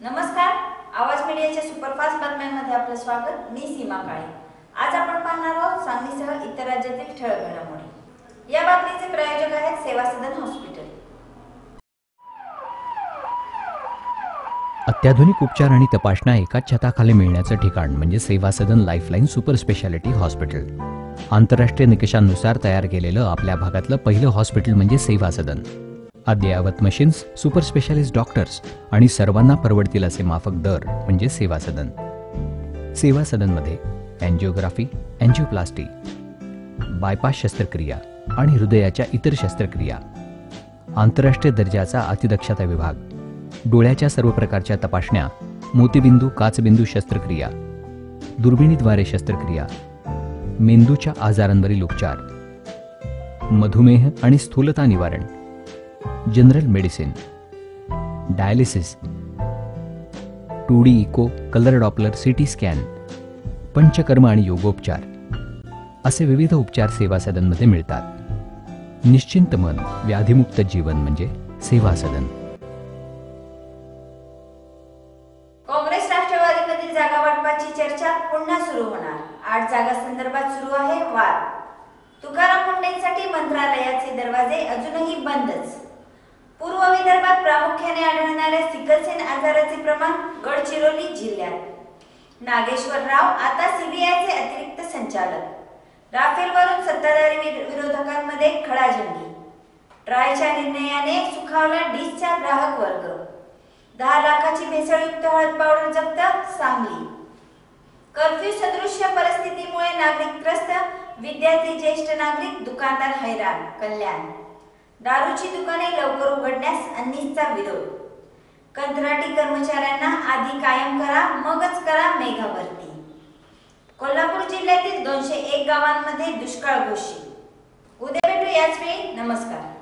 नमस्कार. आवाज मीडियाच्या सुपरफास्ट बातम्यांमध्ये आपलं स्वागत. मी सीमा काळे. आज आपण पाहणार आहोत सांगलीसह इतर राज्यातील ठळक घडामोडी. या बातमीचे प्रायोजक आहेत सेवा सदन हॉस्पिटल. अत्याधुनिक उपचार आणि तपासण्या एकाच छताखाली मिळण्याचं ठिकाण म्हणजे Seva Sadan lifeline super speciality hospital. आंतरराष्ट्रीय निकषांनुसार तयार केलेलं आपल्या भागातलं पहिलं हॉस्पिटल म्हणजे सेवा सदन. अद्ययावत मशीन्स सुपर स्पेशालिस्ट डॉक्टर्स आणि सर्वांना परवडतील असे माफक दर म्हणजे सेवा सदन. सेवा सदनमध्ये अँजिओग्राफी अँजिओप्लास्टी बायपास शस्त्रक्रिया आणि हृदयाच्या इतर शस्त्रक्रिया आंतरराष्ट्रीय दर्जाचा अतिदक्षता विभाग डोळ्याच्या सर्व प्रकारच्या तपासण्या मोतीबिंदू काचबिंदू शस्त्रक्रिया दुर्बिणीद्वारे शस्त्रक्रिया मेंदूच्या आजारांवरील उपचार मधुमेह आणि स्थूलता निवारण general medicine dialysis two D echo colour Doppler C T scan panchakarma आणि योगोपचार असे विविध उपचार सेवा सदनमध्ये मिळतात. निश्चिंत मन व्याधिमुक्त जीवन म्हणजे सेवा सदन. काँग्रेस राष्ट्रवादीमधील जागा वाटपाची चर्चा पुन्हा सुरू होणार. आठ जागा संदर्भात सुरू आहे वाद. तुकाराम मुंडेंसाठी मंत्रालयाचे दरवाजे अजूनही बंदच. पूर्व विदर्भात प्रामुख्याने आढळणाऱ्या सिकलसेन आजाराचे प्रमाण गडचिरोली जिल्ह्यात. नागेश्वर राव आता सीबीआयचे अतिरिक्त संचालक. राफेलवरून सत्ताधारी विर- विरोधकांमध्ये खडाजंगी. ट्रायच्या निर्णयाने सुखावला डिसचा ग्राहक वर्ग. दहा लाखाची भेसळयुक्त हळद पावडर जप्त सांगली. कर्फ्यू सदृश्य परिस्थितीमुळे नागरिक त्रस्त विद्यार्थी ज्येष्ठ नागरिक दुकानदार हैराण कल्याण. दारूची दुकाने लवकर उघडण्यास अन्नीचा विरोध. कंत्राटी कर्मचाऱ्यांना आधी कायम करा मगच करा मेघा भरती कोल्हापूर जिल्ह्यातील दोनशे एक गावांमध्ये दुष्काळ घोषित. उद्या भेटू याच वेळी. नमस्कार.